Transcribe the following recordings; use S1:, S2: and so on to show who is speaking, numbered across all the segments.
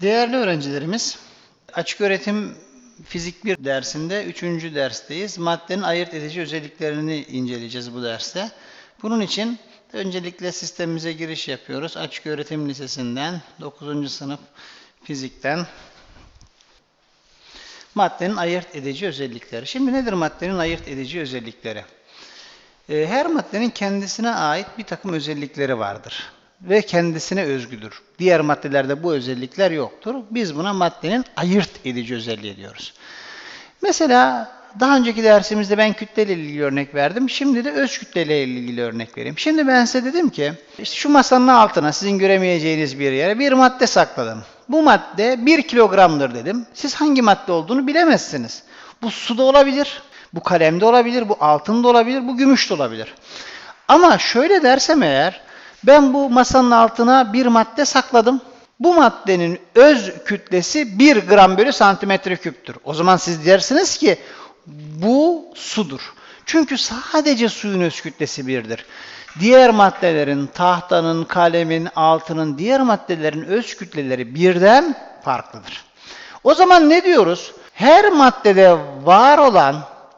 S1: Değerli öğrencilerimiz, açık öğretim fizik 1 dersinde 3. dersteyiz. Maddenin ayırt edici özelliklerini inceleyeceğiz bu derste. Bunun için öncelikle sistemimize giriş yapıyoruz. Açık öğretim lisesinden 9. sınıf fizikten maddenin ayırt edici özellikleri. Şimdi nedir maddenin ayırt edici özellikleri? Ee, Her maddenin kendisine ait bir takım özellikleri vardır ve kendisine özgüdür. Diğer maddelerde bu özellikler yoktur. Biz buna maddenin ayırt edici özelliği diyoruz. Mesela daha önceki dersimizde ben kütleyle ilgili örnek verdim. Şimdi de öz kütleyle ilgili örnek vereyim. Şimdi ben size dedim ki işte şu masanın altına sizin göremeyeceğiniz bir yere bir madde sakladım. Bu madde 1 kilogramdır dedim. Siz hangi madde olduğunu bilemezsiniz. Bu su da olabilir, bu kalem de olabilir, bu altın da olabilir, bu gümüş de olabilir. Ama şöyle dersem eğer ben bu masanın altına bir madde sakladım. Bu maddenin öz kütlesi 1 gram bölü santimetre küptür. O zaman siz dersiniz ki bu sudur. Çünkü sadece suyun öz kütlesi birdir. Diğer maddelerin, tahtanın, kalemin, altının, diğer maddelerin öz kütleleri birden farklıdır. O zaman ne diyoruz? Her maddede var olan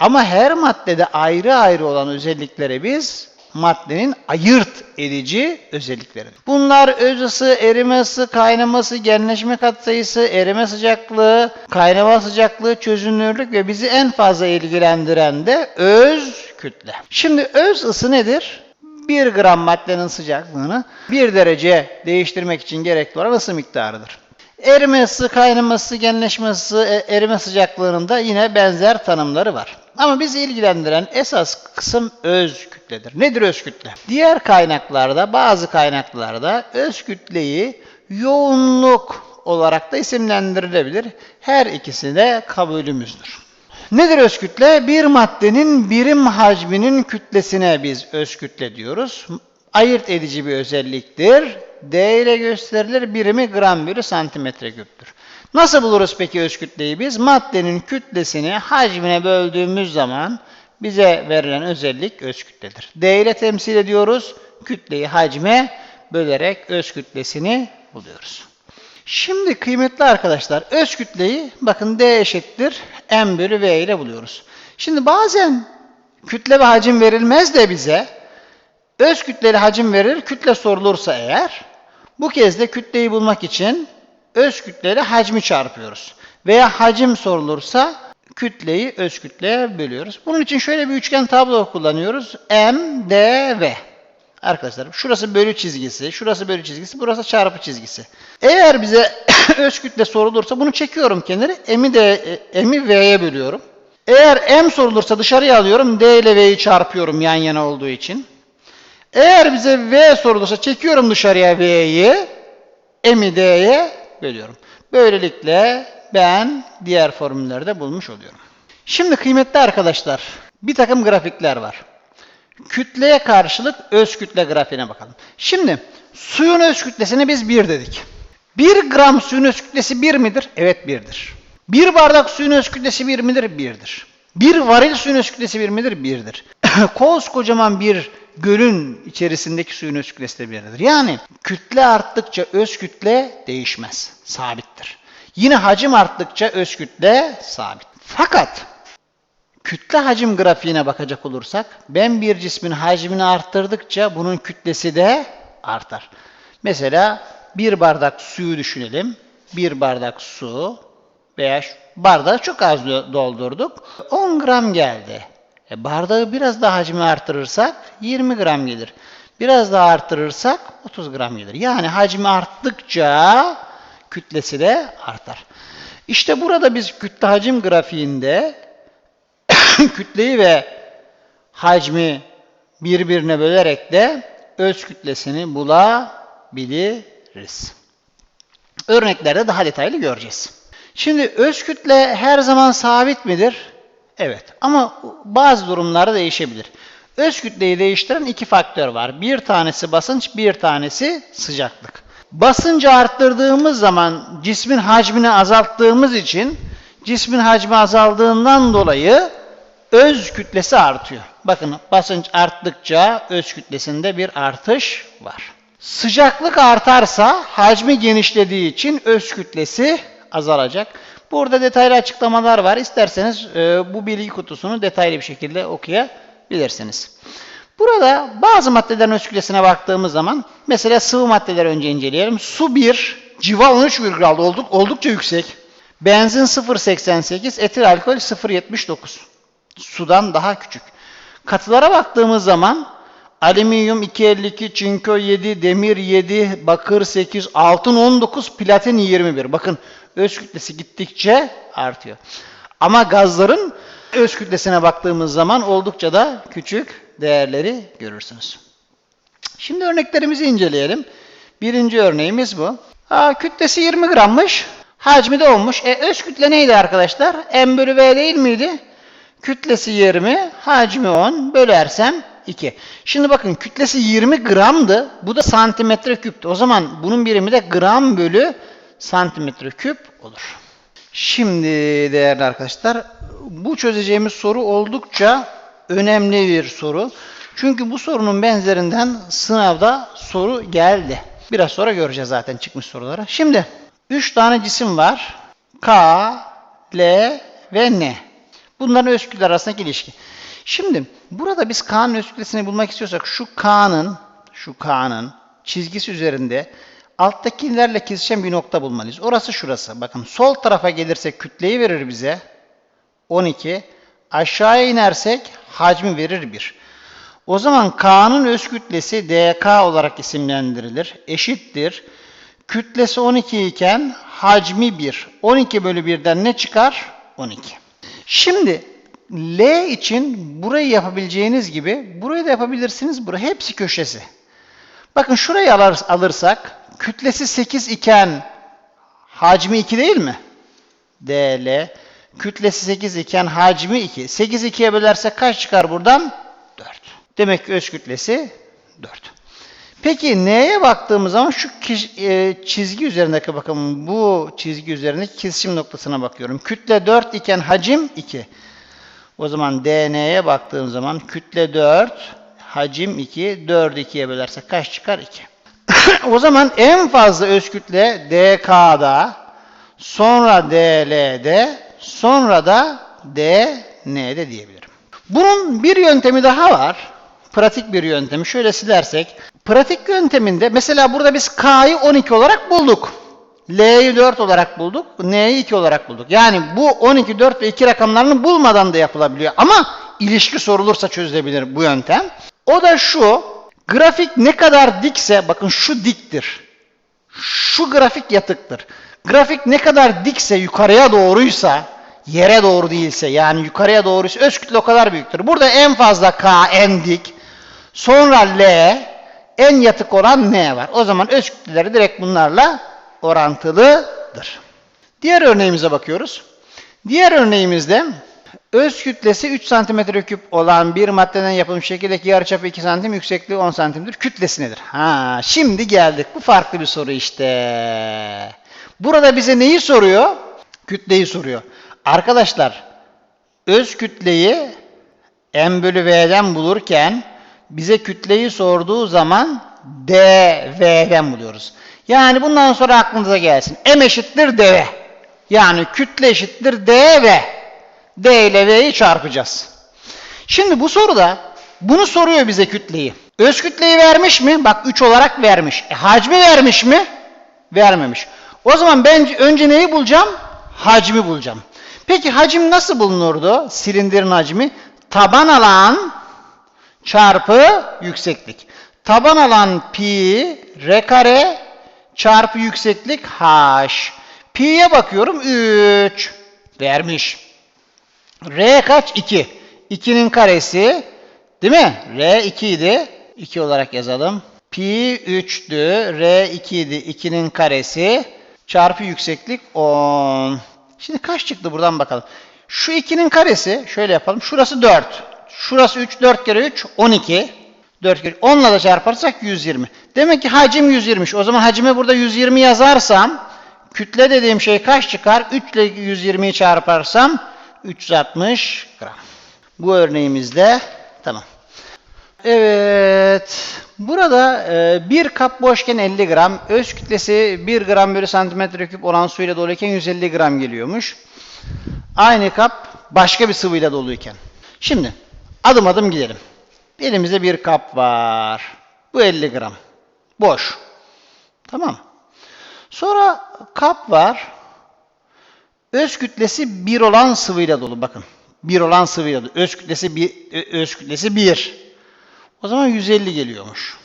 S1: ama her maddede ayrı ayrı olan özelliklere biz maddenin ayırt edici özellikleri. Bunlar öz ısı, erime ısı, kaynaması, genleşme katsayısı, erime sıcaklığı, kaynama sıcaklığı, çözünürlük ve bizi en fazla ilgilendiren de öz kütle. Şimdi öz ısı nedir? 1 gram maddenin sıcaklığını 1 derece değiştirmek için gerekli olan ısı miktarıdır. Erime ısı, kaynama ısı, genleşme ısı, e, erime sıcaklığının da yine benzer tanımları var. Ama bizi ilgilendiren esas kısım öz kütledir. Nedir öz kütle? Diğer kaynaklarda, bazı kaynaklarda öz kütleyi yoğunluk olarak da isimlendirilebilir. Her ikisi de kabulümüzdür. Nedir öz kütle? Bir maddenin birim hacminin kütlesine biz öz kütle diyoruz. Ayırt edici bir özelliktir. D ile gösterilir. Birimi gram bölü santimetre küptür. Nasıl buluruz peki öz kütleyi biz? Maddenin kütlesini hacmine böldüğümüz zaman bize verilen özellik öz kütledir. D ile temsil ediyoruz. Kütleyi hacme bölerek öz kütlesini buluyoruz. Şimdi kıymetli arkadaşlar öz kütleyi bakın D eşittir M bölü V ile buluyoruz. Şimdi bazen kütle ve hacim verilmez de bize öz kütleli hacim verir kütle sorulursa eğer bu kez de kütleyi bulmak için öz kütleyle hacmi çarpıyoruz. Veya hacim sorulursa kütleyi öz kütleye bölüyoruz. Bunun için şöyle bir üçgen tablo kullanıyoruz. M, D, V. Arkadaşlar şurası bölü çizgisi, şurası bölü çizgisi, burası çarpı çizgisi. Eğer bize öz kütle sorulursa bunu çekiyorum kenarı. M'i de M'i V'ye bölüyorum. Eğer M sorulursa dışarıya alıyorum. D ile V'yi çarpıyorum yan yana olduğu için. Eğer bize V sorulursa çekiyorum dışarıya V'yi. M'i D'ye bölüyorum. Böylelikle ben diğer formülleri de bulmuş oluyorum. Şimdi kıymetli arkadaşlar bir takım grafikler var. Kütleye karşılık öz kütle grafiğine bakalım. Şimdi suyun öz kütlesine biz 1 dedik. 1 gram suyun öz kütlesi 1 midir? Evet 1'dir. 1 bardak suyun öz kütlesi 1 midir? 1'dir. 1 varil suyun öz kütlesi 1 midir? 1'dir. Koskocaman bir gölün içerisindeki suyun öz kütlesi de 1'dir. Yani kütle arttıkça öz kütle değişmez. Sabittir. Yine hacim arttıkça öz kütle sabit. Fakat kütle hacim grafiğine bakacak olursak ben bir cismin hacmini arttırdıkça bunun kütlesi de artar. Mesela bir bardak suyu düşünelim. Bir bardak su veya bardağı çok az doldurduk. 10 gram geldi. E bardağı biraz daha hacmi artırırsak 20 gram gelir. Biraz daha artırırsak 30 gram gelir. Yani hacmi arttıkça kütlesi de artar. İşte burada biz kütle hacim grafiğinde kütleyi ve hacmi birbirine bölerek de öz kütlesini bulabiliriz. Örneklerde daha detaylı göreceğiz. Şimdi öz kütle her zaman sabit midir? Evet ama bazı durumlarda değişebilir. Öz kütleyi değiştiren iki faktör var. Bir tanesi basınç, bir tanesi sıcaklık. Basıncı arttırdığımız zaman cismin hacmini azalttığımız için cismin hacmi azaldığından dolayı öz kütlesi artıyor. Bakın basınç arttıkça öz kütlesinde bir artış var. Sıcaklık artarsa hacmi genişlediği için öz kütlesi azalacak. Burada detaylı açıklamalar var. İsterseniz e, bu bilgi kutusunu detaylı bir şekilde okuyabilirsiniz. Burada bazı maddelerin öz baktığımız zaman mesela sıvı maddeleri önce inceleyelim. Su 1, civa 13,6 olduk, oldukça yüksek. Benzin 0,88, etil alkol 0,79. Sudan daha küçük. Katılara baktığımız zaman alüminyum 252, çinko 7, demir 7, bakır 8, altın 19, platin 21. Bakın öz kütlesi gittikçe artıyor. Ama gazların öz kütlesine baktığımız zaman oldukça da küçük değerleri görürsünüz. Şimdi örneklerimizi inceleyelim. Birinci örneğimiz bu. Aa, kütlesi 20 grammış. Hacmi de olmuş. E, öz kütle neydi arkadaşlar? M bölü V değil miydi? Kütlesi 20, hacmi 10. Bölersem 2. Şimdi bakın kütlesi 20 gramdı. Bu da santimetre küptü. O zaman bunun birimi de gram bölü santimetre küp olur. Şimdi değerli arkadaşlar bu çözeceğimiz soru oldukça önemli bir soru. Çünkü bu sorunun benzerinden sınavda soru geldi. Biraz sonra göreceğiz zaten çıkmış soruları. Şimdi 3 tane cisim var. K, L ve N. Bunların öz arasındaki ilişki. Şimdi burada biz K'nın öz bulmak istiyorsak şu K'nın şu K'nın çizgisi üzerinde alttakilerle kesişen bir nokta bulmalıyız. Orası şurası. Bakın sol tarafa gelirsek kütleyi verir bize. 12. Aşağıya inersek hacmi verir 1. O zaman K'nın öz kütlesi dk olarak isimlendirilir. Eşittir. Kütlesi 12 iken hacmi 1. 12 bölü 1'den ne çıkar? 12. Şimdi L için burayı yapabileceğiniz gibi burayı da yapabilirsiniz. Burası hepsi köşesi. Bakın şurayı alır, alırsak kütlesi 8 iken hacmi 2 değil mi? DL kütlesi 8 iken hacmi 2. 8 2'ye bölersek kaç çıkar buradan? 4. Demek ki öz kütlesi 4. Peki neye baktığımız zaman şu e, çizgi üzerindeki bakın bu çizgi üzerindeki kesişim noktasına bakıyorum. Kütle 4 iken hacim 2. O zaman DN'ye baktığım zaman kütle 4, hacim 2, 4'ü 2'ye bölersek kaç çıkar? 2. o zaman en fazla öz kütle DK'da, sonra DL'de, sonra da DN'de diyebilirim. Bunun bir yöntemi daha var. Pratik bir yöntemi. Şöyle silersek. Pratik yönteminde mesela burada biz K'yı 12 olarak bulduk. L'yi 4 olarak bulduk. N'yi 2 olarak bulduk. Yani bu 12, 4 ve 2 rakamlarını bulmadan da yapılabiliyor. Ama ilişki sorulursa çözülebilir bu yöntem. O da şu. Grafik ne kadar dikse, bakın şu diktir. Şu grafik yatıktır. Grafik ne kadar dikse, yukarıya doğruysa, yere doğru değilse, yani yukarıya doğruysa öz kütle o kadar büyüktür. Burada en fazla K, en dik. Sonra L, en yatık olan N var. O zaman öz kütleleri direkt bunlarla orantılıdır. Diğer örneğimize bakıyoruz. Diğer örneğimizde öz kütlesi 3 cm küp olan bir maddeden yapılmış şekildeki yarıçapı 2 cm, yüksekliği 10 cm'dir. Kütlesi nedir? Ha, şimdi geldik. Bu farklı bir soru işte. Burada bize neyi soruyor? Kütleyi soruyor. Arkadaşlar, öz kütleyi m bölü v'den bulurken bize kütleyi sorduğu zaman dv'den buluyoruz. Yani bundan sonra aklınıza gelsin. M eşittir dv. Yani kütle eşittir dv. D ile V'yi çarpacağız. Şimdi bu soruda bunu soruyor bize kütleyi. Öz kütleyi vermiş mi? Bak 3 olarak vermiş. E, hacmi vermiş mi? Vermemiş. O zaman ben önce neyi bulacağım? Hacmi bulacağım. Peki hacim nasıl bulunurdu? Silindirin hacmi. Taban alan çarpı yükseklik. Taban alan pi r kare çarpı yükseklik h. Pi'ye bakıyorum 3. Vermiş. R kaç? 2. 2'nin karesi değil mi? R 2 idi. 2 olarak yazalım. Pi 3'tü. R 2 idi. 2'nin karesi çarpı yükseklik 10. Şimdi kaç çıktı buradan bakalım. Şu 2'nin karesi şöyle yapalım. Şurası 4. Şurası 3. 4 kere 3 12. 4 kere 10 ile de çarparsak 120. Demek ki hacim 120'miş. O zaman hacime burada 120 yazarsam kütle dediğim şey kaç çıkar? 3 ile 120'yi çarparsam 360 gram. Bu örneğimizde tamam. Evet. Burada e, bir kap boşken 50 gram, öz kütlesi 1 gram bölü santimetre küp olan suyla doluyken 150 gram geliyormuş. Aynı kap başka bir sıvıyla doluyken. Şimdi adım adım gidelim. Elimizde bir kap var. Bu 50 gram. Boş. Tamam. Sonra kap var. Öz kütlesi 1 olan sıvıyla dolu. Bakın. 1 olan sıvıyla dolu. Öz kütlesi 1. Öz kütlesi 1. O zaman 150 geliyormuş.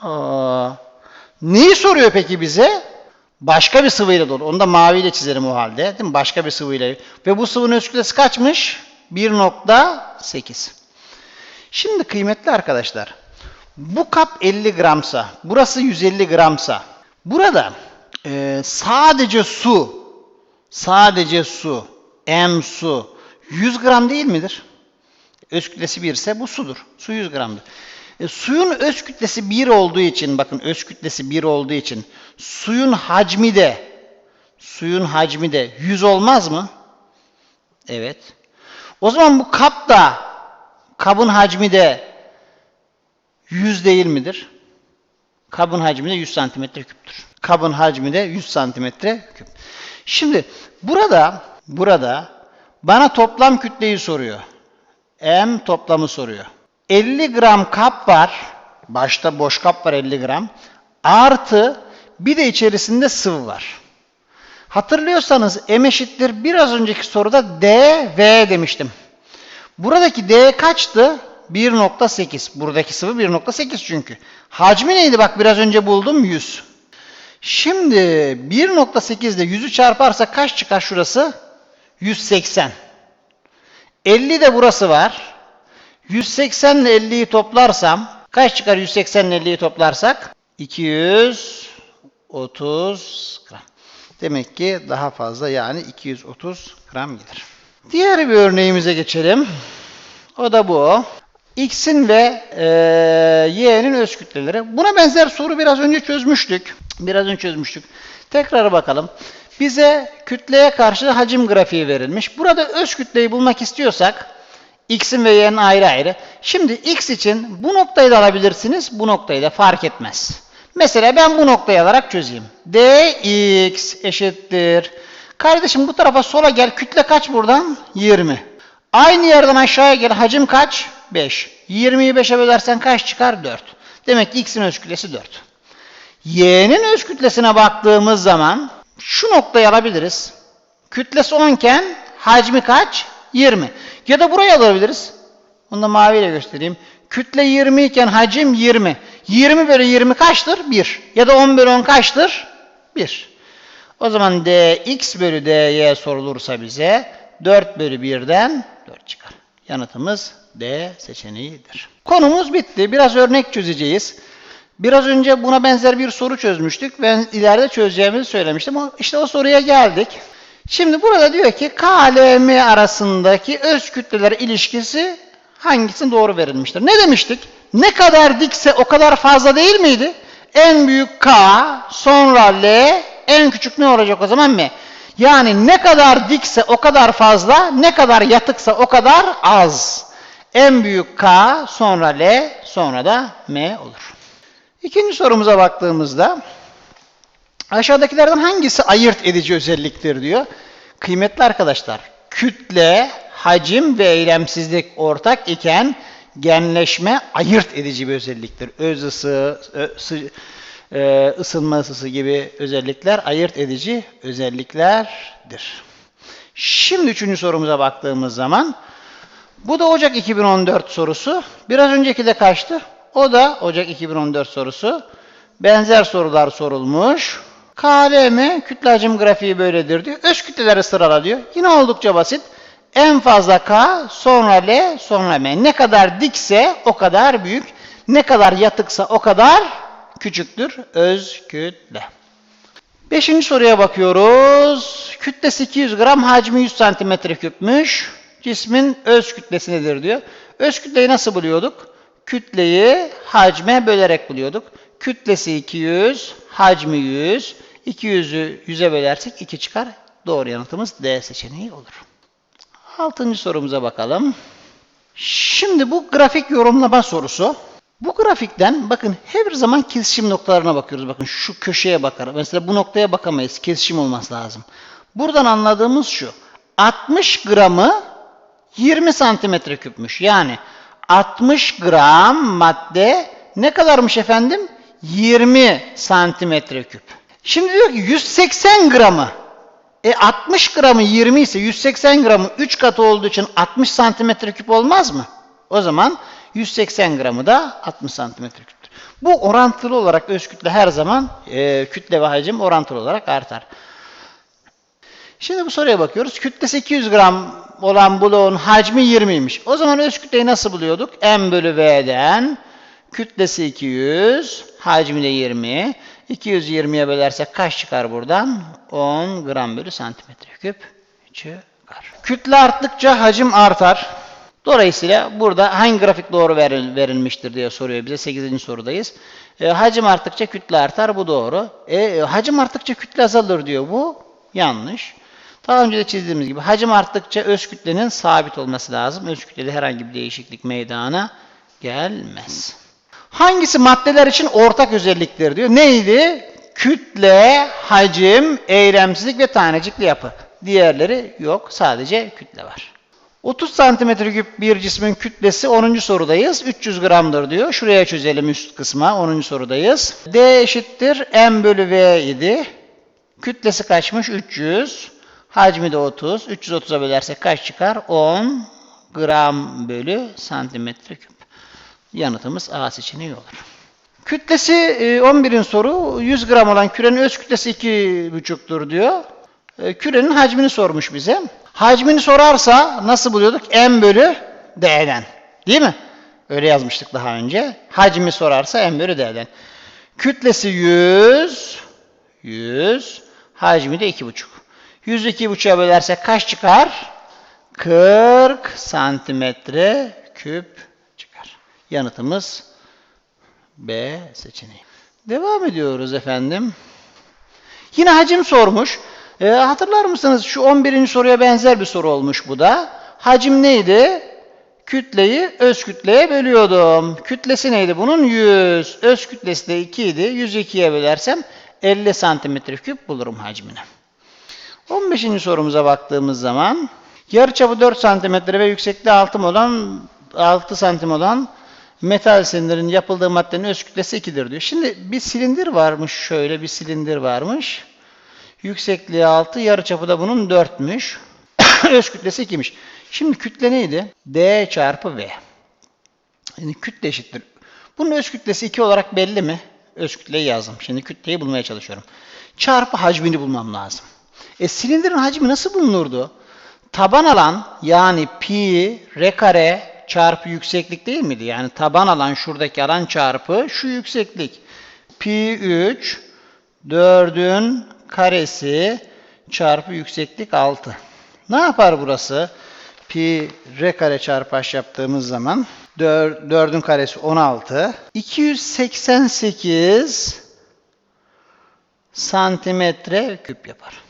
S1: Aa, neyi soruyor peki bize? Başka bir sıvıyla dolu. Onu da maviyle çizelim o halde. Değil mi? Başka bir sıvıyla. Ve bu sıvının öz kütlesi kaçmış? 1.8. Şimdi kıymetli arkadaşlar. Bu kap 50 gramsa, burası 150 gramsa, burada e, sadece su, sadece su, m su 100 gram değil midir? Öz kütlesi 1 ise bu sudur. Su 100 gramdır. E, suyun öz kütlesi 1 olduğu için, bakın öz kütlesi 1 olduğu için suyun hacmi de suyun hacmi de 100 olmaz mı? Evet. O zaman bu kap da kabın hacmi de 100 değil midir? Kabın hacmi de 100 santimetre küptür. Kabın hacmi de 100 santimetre küp. Şimdi burada burada bana toplam kütleyi soruyor. M toplamı soruyor. 50 gram kap var. Başta boş kap var 50 gram. Artı bir de içerisinde sıvı var. Hatırlıyorsanız M eşittir biraz önceki soruda DV demiştim. Buradaki D kaçtı? 1.8. Buradaki sıvı 1.8 çünkü. Hacmi neydi? Bak biraz önce buldum 100. Şimdi 1.8 ile 100'ü çarparsa kaç çıkar şurası? 180. 50 de burası var. 180 ile 50'yi toplarsam kaç çıkar 180 ile 50'yi toplarsak? 230 gram. Demek ki daha fazla yani 230 gram gelir. Diğer bir örneğimize geçelim. O da bu. X'in ve e, Y'nin öz kütleleri. Buna benzer soru biraz önce çözmüştük. Biraz önce çözmüştük. Tekrar bakalım. Bize kütleye karşı hacim grafiği verilmiş. Burada öz kütleyi bulmak istiyorsak X'in ve Y'nin ayrı ayrı. Şimdi X için bu noktayı da alabilirsiniz. Bu noktayı da fark etmez. Mesela ben bu noktayı alarak çözeyim. dx eşittir. Kardeşim bu tarafa sola gel. Kütle kaç buradan? 20. Aynı yerden aşağıya gel. Hacim kaç? 5. 20'yi 5'e bölersen kaç çıkar? 4. Demek ki x'in öz kütlesi 4. Y'nin öz kütlesine baktığımız zaman şu noktayı alabiliriz. Kütlesi 10 iken hacmi kaç? 20. Ya da burayı alabiliriz. Onu da maviyle göstereyim. Kütle 20 iken hacim 20. 20 bölü 20 kaçtır? 1. Ya da 10 bölü 10 kaçtır? 1. O zaman dx bölü dy sorulursa bize 4 bölü 1'den 4 çıkar. Yanıtımız D seçeneğidir. Konumuz bitti. Biraz örnek çözeceğiz. Biraz önce buna benzer bir soru çözmüştük. Ben ileride çözeceğimizi söylemiştim. İşte o soruya geldik. Şimdi burada diyor ki K ile M arasındaki öz kütleler ilişkisi hangisinin doğru verilmiştir? Ne demiştik? Ne kadar dikse o kadar fazla değil miydi? En büyük K, sonra L, en küçük ne olacak o zaman M? Yani ne kadar dikse o kadar fazla, ne kadar yatıksa o kadar az. En büyük K, sonra L, sonra da M olur. İkinci sorumuza baktığımızda aşağıdakilerden hangisi ayırt edici özelliktir diyor. Kıymetli arkadaşlar, kütle, hacim ve eylemsizlik ortak iken genleşme ayırt edici bir özelliktir. Öz ısı, e, ısınma ısısı gibi özellikler ayırt edici özelliklerdir. Şimdi üçüncü sorumuza baktığımız zaman bu da Ocak 2014 sorusu. Biraz önceki de kaçtı? O da Ocak 2014 sorusu. Benzer sorular sorulmuş. KLM kütle hacim grafiği böyledir diyor. Öz kütleleri sırala diyor. Yine oldukça basit. En fazla K, sonra L, sonra M. Ne kadar dikse o kadar büyük. Ne kadar yatıksa o kadar küçüktür öz kütle. Beşinci soruya bakıyoruz. Kütlesi 200 gram, hacmi 100 santimetre küpmüş. Cismin öz kütlesi nedir diyor. Öz kütleyi nasıl buluyorduk? Kütleyi hacme bölerek buluyorduk. Kütlesi 200, hacmi 100. 200'ü 100'e bölersek 2 çıkar. Doğru yanıtımız D seçeneği olur. Altıncı sorumuza bakalım. Şimdi bu grafik yorumlama sorusu. Bu grafikten bakın her zaman kesişim noktalarına bakıyoruz. Bakın şu köşeye bakar. Mesela bu noktaya bakamayız. Kesişim olması lazım. Buradan anladığımız şu. 60 gramı 20 santimetre küpmüş. Yani 60 gram madde ne kadarmış efendim? 20 santimetre küp. Şimdi diyor ki 180 gramı. E 60 gramı 20 ise 180 gramı 3 katı olduğu için 60 santimetre küp olmaz mı? O zaman 180 gramı da 60 santimetre küptür. Bu orantılı olarak öz kütle her zaman e, kütle ve hacim orantılı olarak artar. Şimdi bu soruya bakıyoruz. Kütlesi 200 gram olan bloğun hacmi 20'ymiş. O zaman öz kütleyi nasıl buluyorduk? M bölü V'den kütlesi 200, hacmi de 20. 220'ye bölersek kaç çıkar buradan? 10 gram bölü santimetre küp çıkar. Kütle arttıkça hacim artar. Dolayısıyla burada hangi grafik doğru veril- verilmiştir diye soruyor bize. 8. sorudayız. E, hacim arttıkça kütle artar. Bu doğru. E, hacim arttıkça kütle azalır diyor. Bu yanlış. Daha önce de çizdiğimiz gibi hacim arttıkça öz kütlenin sabit olması lazım. Öz kütlede herhangi bir değişiklik meydana gelmez. Hangisi maddeler için ortak özelliktir diyor. Neydi? Kütle, hacim, eylemsizlik ve tanecikli yapı. Diğerleri yok. Sadece kütle var. 30 santimetre küp bir cismin kütlesi 10. sorudayız. 300 gramdır diyor. Şuraya çözelim üst kısma. 10. sorudayız. D eşittir M bölü V idi. Kütlesi kaçmış? 300. Hacmi de 30. 330'a bölersek kaç çıkar? 10 gram bölü santimetre küp. Yanıtımız A seçeneği olur. Kütlesi e, 11'in soru 100 gram olan kürenin öz kütlesi 2,5'tur diyor. E, Kürenin hacmini sormuş bize. Hacmini sorarsa nasıl buluyorduk? M bölü D'den. Değil mi? Öyle yazmıştık daha önce. Hacmi sorarsa M bölü D'den. Kütlesi 100. 100. Hacmi de 2,5. 100'ü 2,5'a bölersek kaç çıkar? 40 santimetre küp çıkar. Yanıtımız B seçeneği. Devam ediyoruz efendim. Yine hacim sormuş. Ee, hatırlar mısınız? Şu 11. soruya benzer bir soru olmuş bu da. Hacim neydi? Kütleyi öz kütleye bölüyordum. Kütlesi neydi bunun? 100. Öz kütlesi de 2 idi. 102'ye bölersem 50 santimetre küp bulurum hacmini. 15. sorumuza baktığımız zaman yarıçapı 4 santimetre ve yüksekliği 6 olan 6 santim olan metal silindirin yapıldığı maddenin öz kütlesi 2'dir diyor. Şimdi bir silindir varmış şöyle bir silindir varmış. Yüksekliği 6, yarıçapı da bunun 4'müş. öz kütlesi 2'miş. Şimdi kütle neydi? D çarpı V. Yani kütle eşittir. Bunun öz kütlesi 2 olarak belli mi? Öz kütleyi yazdım. Şimdi kütleyi bulmaya çalışıyorum. Çarpı hacmini bulmam lazım. E silindirin hacmi nasıl bulunurdu? Taban alan yani pi r kare çarpı yükseklik değil miydi? Yani taban alan şuradaki alan çarpı şu yükseklik. Pi 3 4'ün karesi çarpı yükseklik 6. Ne yapar burası? Pi r kare çarpı h yaptığımız zaman 4'ün karesi 16. 288 santimetre küp yapar.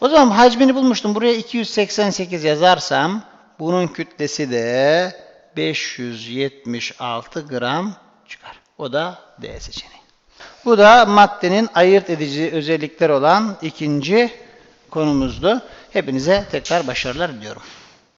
S1: O zaman hacmini bulmuştum. Buraya 288 yazarsam bunun kütlesi de 576 gram çıkar. O da D seçeneği. Bu da maddenin ayırt edici özellikler olan ikinci konumuzdu. Hepinize tekrar başarılar diliyorum.